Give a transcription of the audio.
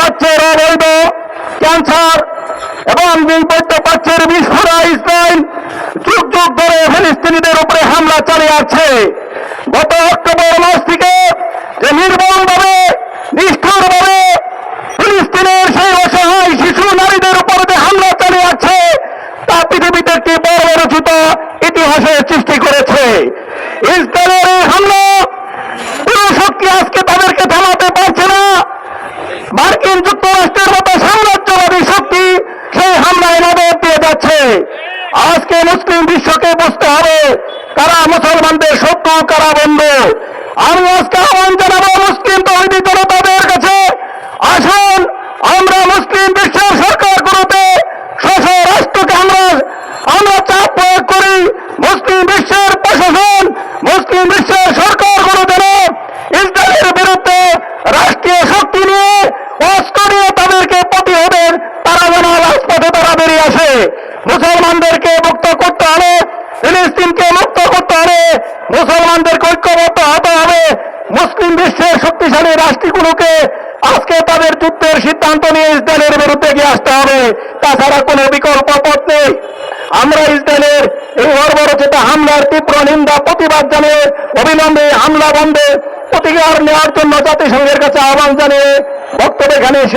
প্রাচ্যের অবৈধ ক্যান্সার এবং বৈধ প্রাচ্যের বিস্ফোরা ইসরায়েল। যুগ যুগ ধরে ফিলিস্তিনিদের উপরে হামলা চালিয়ে আছে গত অক্টোবর মাস থেকে যে নির্মমভাবে, নিষ্ঠুরভাবে ফিলিস্তিনের সেই অসহায় শিশু নারীদের উপর যে হামলা চালিয়ে আছে তা পৃথিবীতে একটি বর্বরচিত ইতিহাসের সৃষ্টি করেছে। ইসরায়েলের হামলা পুরো শক্তি আজকে মার্কিন যুক্তরাষ্ট্রের মতো সাম্রাজ্যবাদী শক্তি সেই হামলায় নজর দিয়ে যাচ্ছে। আজকে মুসলিম বিশ্বকে বুঝতে হবে, কারা মুসলমানদের শত্রু, কারা বন্ধু। আমি আজকে আহ্বান জানাব, মুসলিম তৈরি জনতাদের কাছে, আসুন, আমরা মুসলিম বিশ্বের সরকারগুলোতে স্ব রাষ্ট্রকে আমরা আমরা চাপ প্রয়োগ করি। মুসলিম বিশ্বের প্রশাসন, মুসলিম বিশ্বের সরকারগুলো যেন ইসরায়েলের বিরুদ্ধে রাষ্ট্রীয় শক্তি অস্ত্র তাদেরকে প্রতিহতের তারা যেন রাজপথে তারা বেরিয়ে আসে। মুসলমানদেরকে মুক্ত করতে হবে ফিলিস্তিনকে মুক্ত করতে হবে মুসলমানদেরকে ঐক্যবদ্ধ হতে হবে। মুসলিম বিশ্বের শক্তিশালী রাষ্ট্রগুলোকে আজকে তাদের যুদ্ধের সিদ্ধান্ত নিয়ে ইসরায়েলের বিরুদ্ধে গিয়ে আসতে হবে। তাছাড়া কোনো বিকল্প পথ নেই। আমরা ইসরায়েলের এই বর্বরচিত হামলার তীব্র নিন্দা, প্রতিবাদ জানিয়ে অবিলম্বে হামলা বন্ধে প্রতিকার নেওয়ার জন্য জাতিসংঘের কাছে আহ্বান জানিয়ে বক্তব্য এখানে